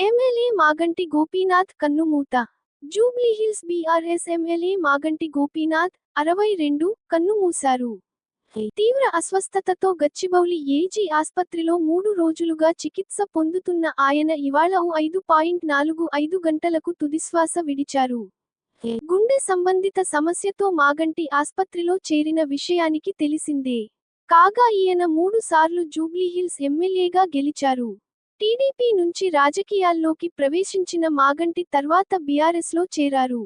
MLA Maganti Gopinath కన్నుమూత Jubilee Hills BRS MLA Maganti Gopinath అరవై రెండు కన్నుమూశారు తీవ్ర అస్వస్థతతో గచ్చిబౌలి ఏజీ ఆస్పత్రిలో మూడు రోజులుగా చికిత్స పొందుతున్న ఆయన ఇవాళ ఐదు పాయింట్ నాలుగు ఐదు గంటలకు తుదిశ్వాస విడిచారు. గుండె సంబంధిత సమస్యతో మాగంటి ఆస్పత్రిలో చేరిన విషయానికి తెలిసిందే. కాగా ఈయన మూడు సార్లు జూబ్లీహిల్స్ ఎమ్మెల్యేగా గెలిచారు. టీడీపీ నుంచి రాజకీయాల్లోకి ప్రవేశించిన మాగంటి తర్వాత బీఆర్ఎస్లో చేరారు.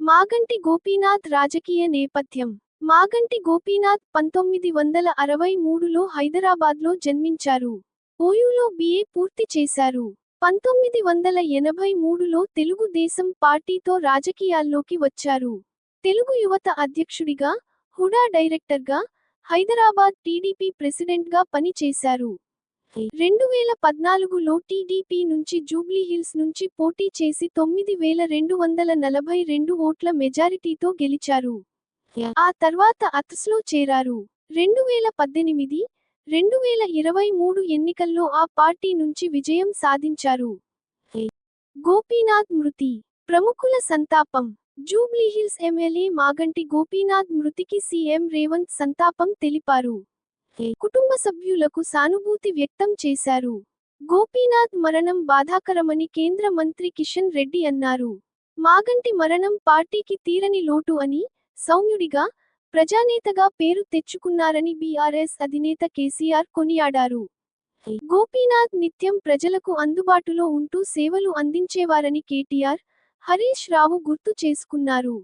మాగంటి గోపీనాథ్ రాజకీయ నేపథ్యం. మాగంటి గోపీనాథ్ పంతొమ్మిది వందల అరవై మూడులో హైదరాబాద్లో జన్మించారు. ఓయూలో బీఏ పూర్తి చేశారు. పంతొమ్మిది వందల ఎనభై మూడులో తెలుగుదేశం పార్టీతో రాజకీయాల్లోకి వచ్చారు. తెలుగు యువత అధ్యక్షుడిగా హుడా డైరెక్టర్గా హైదరాబాద్ టీడీపీ ప్రెసిడెంట్గా పనిచేశారు. రెండు వేల పద్నాలుగులో టీడీపీ నుంచి జూబ్లీహిల్స్ నుంచి పోటీ చేసి తొమ్మిది వేల రెండు వందల నలభై రెండు ఓట్ల మెజారిటీతో గెలిచారు. ఆ తర్వాత అత్స్లో చేరారు. రెండు వేల పద్దెనిమిది రెండు వేల ఇరవై మూడు ఎన్నికల్లో ఆ పార్టీ నుంచి విజయం సాధించారు. గోపీనాథ్ మృతి. ప్రముఖుల సంతాపం. జూబ్లీహిల్స్ ఎమ్మెల్యే మాగంటి గోపీనాథ్ మృతికి సీఎం రేవంత్ సంతాపం తెలిపారు. కుటుంబ సభ్యులకు సానుభూతి వ్యక్తం చేశారు. గోపీనాథ్ మరణం బాధాకరమని కేంద్ర మంత్రి కిషన్ రెడ్డి అన్నారు. మాగంటి మరణం పార్టీకి తీరని లోటు అని సౌమ్యుడిగా ప్రజానేతగా పేరు తెచ్చుకున్నారని బీఆర్ఎస్ అధినేత కేసీఆర్ కొనియాడారు. గోపీనాథ్ నిత్యం ప్రజలకు అందుబాటులో ఉంటూ సేవలు అందించేవారని కేటీఆర్ హరీష్ రావు గుర్తు చేసుకున్నారు.